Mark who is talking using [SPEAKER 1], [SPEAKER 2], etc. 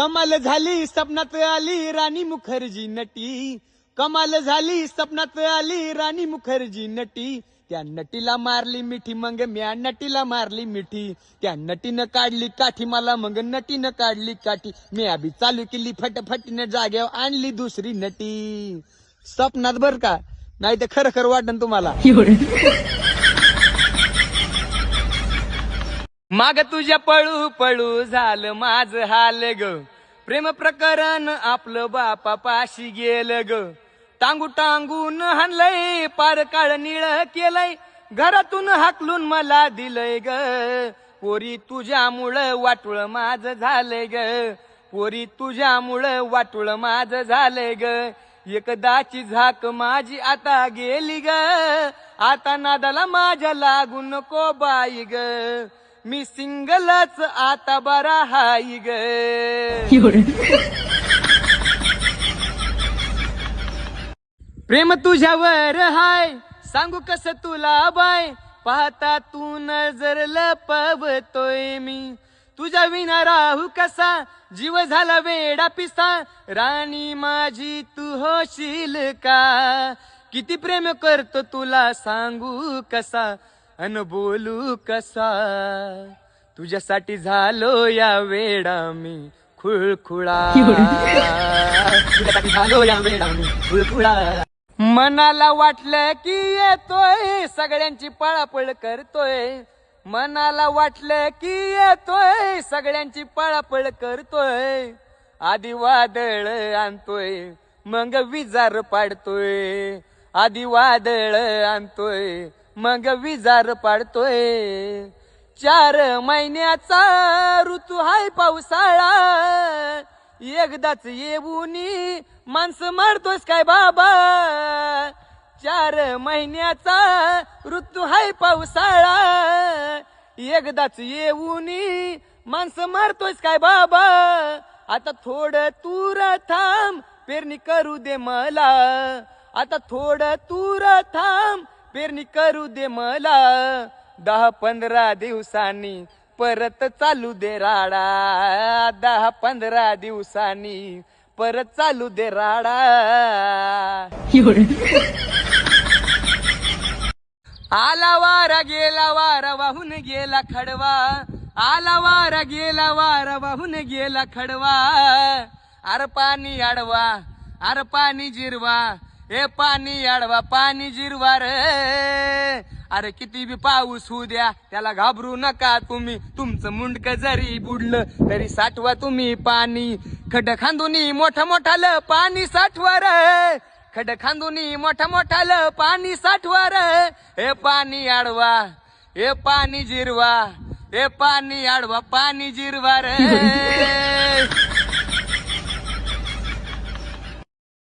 [SPEAKER 1] कमाल झाली सपनात आली राणी मुखर्जी नटी. कमाल झाली सपनात आली राणी मुखर्जी नटी. त्या नटीला मारली मिठी मग म्या नटीला मारली मिठी. त्या नटीनं काढली काठी मला मग नटीनं काढली काठी. मी बी चालू केली फटफटीनं जाग्यावर आणली दुसरी नटी. स्वप्नात बर का? नाही तर खरं खरं वाटन तुम्हाला. माग तुझ्या पळू पळू झालं माझ हाल ग. प्रेम प्रकरण आपलं बापा पाशी गेलं ग. टांगू टांगून हाणलंय पार काळ निळ केलंय. घरातून हाकलून मला दिलंय ग. पोरी तुझ्यामुळं वाटुळ माझ झालंय ग. पोरी तुझ्यामुळं वाटुळ माझ झालंय ग. एकदाची झाक माझी आता गेली ग. आता नादाला माझ्या लागून नको बाई ग. मी सिंगलच आता बरा हाय ग. प्रेम तुझ्यावर हाय सांगू कस तुला बाय? पाहता तू नजर लपवतोय मी. तुझ्या विना राहू कसा जीव झाला वेडा पिसा. राणी माझी तू होशील का? किती प्रेम करतो तुला सांगू कसा? अन बोलू कसा? तुझ्यासाठी झालो या वेडा मी खुळखुळा. तुझ्यासाठी झालो या वेळा मी खुळखुळा. मनाला वाटलं की येतोय सगळ्यांची पळापळ करतोय. मनाला वाटलं की येतोय सगळ्यांची पळापळ करतोय. आधी वादळ आणतोय मग विजार पाडतोय. आधी वादळ आणतोय मग विजार पाडतोय. चार महिन्याचा ऋतू हाय पावसाळा. एकदाच येऊनी माणसं मारतोस काय बाबा? चार महिन्याचा ऋतू हाय पावसाळा. एकदाच येऊनी माणसं मारतोस काय बाबा? आता थोडं तूर थांब पेरणी करू दे मला. आता थोडं तूर थांब पेरणी करू दे मला. दहा पंधरा दिवसांनी परत चालू दे राडा. दहा पंधरा दिवसांनी परत चालू दे राडा. आला वारा गेला वारा वाहून गेला खडवा. आला वारा गेला वारा वाहून गेला खडवा. अरे पाणी अडवा अरे पाणी जिरवा. ए पाणी अडवा पाणी जिरवा रे. अरे किती बी पाऊस होऊ द्या त्याला घाबरू नका तुम्ही. तुमचं मुंडक जरी बुडलं तरी साठवा तुम्ही पाणी. खड खांदुनी मोठा मोठालं पाणी साठवा रे. खड खांदुनी मोठा मोठालं पाणी साठवा रे. हे पाणी आडवा हे पाणी जिरवा हे पाणी आडवा पाणी जिरवा रे.